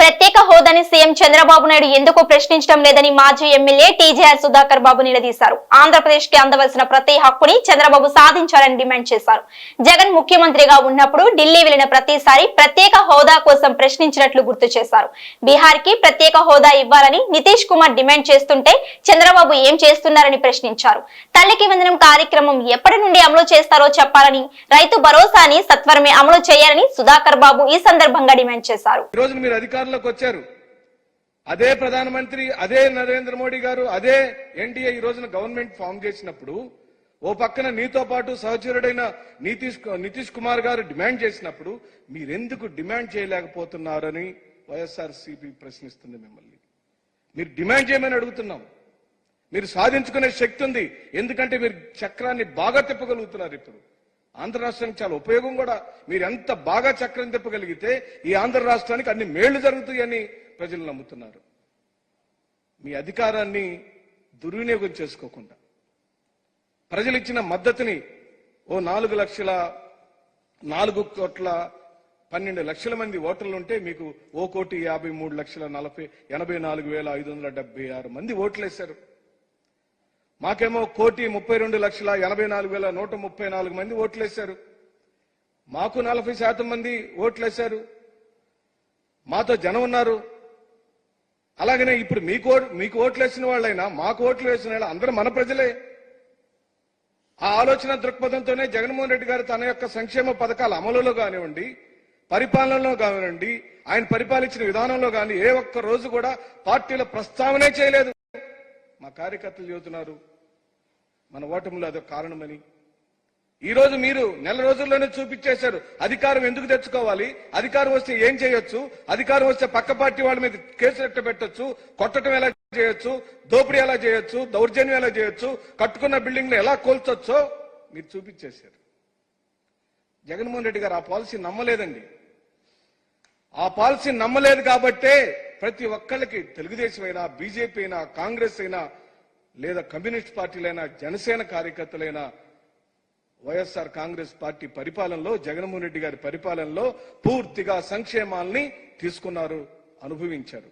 ప్రత్యేక హోదాని సీఎం చంద్రబాబు నాయుడు ఎందుకు ప్రశ్నించడం లేదని మాజీ ఎమ్మెల్యే టీజేఆర్ సుధాకర్ బాబు నిలదీశారు. ఆంధ్రప్రదేశ్కి అందవలసిన ప్రతి హక్కుని చంద్రబాబు సాధించాలని డిమాండ్ చేశారు. జగన్ ముఖ్యమంత్రిగా ఉన్నప్పుడు ఢిల్లీ వెళ్ళిన ప్రతిసారి ప్రత్యేక హోదా కోసం ప్రశ్నించినట్లు గుర్తు చేశారు. బీహార్కి ప్రత్యేక హోదా ఇవ్వాలని నితీష్ కుమార్ డిమాండ్ చేస్తుంటే చంద్రబాబు ఏం చేస్తున్నారని ప్రశ్నించారు. తల్లికి వందనం కార్యక్రమం ఎప్పటి నుండి అమలు చేస్తారో చెప్పాలని రైతు భరోసాని సత్వరమే అమలు చేయాలని సుధాకర్ బాబు ఈ సందర్భంగా డిమాండ్ చేశారు. అధికారంలోకి వచ్చారు. అదే ప్రధానమంత్రి అదే నరేంద్ర మోడీ గారు అదే ఎన్డీఏ ఈ రోజున గవర్నమెంట్ ఫామ్ చేసినప్పుడు ఓ పక్కన నీతో పాటు సహచరుడైన నితీష్ నితీష్ కుమార్ గారు డిమాండ్ చేసినప్పుడు మీరెందుకు డిమాండ్ చేయలేకపోతున్నారని వైఎస్ఆర్ సిపి ప్రశ్నిస్తుంది మిమ్మల్ని. మీరు డిమాండ్ చేయమని అడుగుతున్నాం. మీరు సాధించుకునే శక్తి ఉంది. ఎందుకంటే మీరు చక్రాన్ని బాగా తిప్పగలుగుతున్నారు ఇప్పుడు. ఆంధ్ర రాష్ట్రానికి చాలా ఉపయోగం కూడా. మీరు ఎంత బాగా చక్రం తిప్పగలిగితే ఈ ఆంధ్ర రాష్ట్రానికి అన్ని మేళ్ళు జరుగుతాయని ప్రజలు నమ్ముతున్నారు. మీ అధికారాన్ని దుర్వినియోగం చేసుకోకుండా. ప్రజలు ఇచ్చిన మద్దతుని ఓ నాలుగు లక్షల నాలుగు కోట్ల పన్నెండు లక్షల మంది ఓటర్లు ఉంటే మీకు ఓ కోటి యాభై మూడు లక్షల నలభై ఎనభై నాలుగు వేల ఐదు వందల డెబ్బై ఆరు మంది ఓట్లేశారు. మాకేమో కోటి ముప్పై రెండు లక్షల ఎనభై నాలుగు వేల నూట ముప్పై నాలుగు మంది ఓట్లేశారు. మాకు నలభై శాతం మంది ఓట్లేశారు. మాతో జనం ఉన్నారు. అలాగనే ఇప్పుడు మీకు మీకు ఓట్లు వేసిన వాళ్ళైనా మాకు ఓట్లు వేసిన వాళ్ళు అందరూ మన ప్రజలే. ఆ ఆలోచన దృక్పథంతోనే జగన్మోహన్ రెడ్డి గారు తన యొక్క సంక్షేమ పథకాల అమలులో కానివ్వండి పరిపాలనలో కానివ్వండి ఆయన పరిపాలించిన విధానంలో కానీ ఏ ఒక్క రోజు కూడా పార్టీల ప్రస్తావనే చేయలేదు. మా కార్యకర్తలు చెబుతున్నారు. మన ఓటమిలో అదొక కారణమని. ఈరోజు మీరు నెల రోజుల్లోనే చూపించేశారు. అధికారం ఎందుకు తెచ్చుకోవాలి? అధికారం వస్తే ఏం చేయొచ్చు? అధికారం వస్తే పక్క పార్టీ వాళ్ళ మీద కేసులు ఎట్ట పెట్టొచ్చు? కొట్టడం ఎలా చేయొచ్చు? దోపిడీ ఎలా చేయొచ్చు? దౌర్జన్యం ఎలా చేయొచ్చు? కట్టుకున్న బిల్డింగ్ ఎలా కోల్చొచ్చో మీరు చూపించేశారు. జగన్మోహన్ రెడ్డి గారు ఆ పాలసీ నమ్మలేదండి. ఆ పాలసీ నమ్మలేదు కాబట్టే ప్రతి ఒక్కళ్ళకి తెలుగుదేశం అయినా బీజేపీ అయినా కాంగ్రెస్ అయినా లేదా కమ్యూనిస్ట్ పార్టీలైనా జనసేన కార్యకర్తలైనా వైఎస్ఆర్ కాంగ్రెస్ పార్టీ పరిపాలనలో జగన్మోహన్ రెడ్డి గారి పరిపాలనలో పూర్తిగా సంక్షేమాల్ని తీసుకున్నారు అనుభవించారు.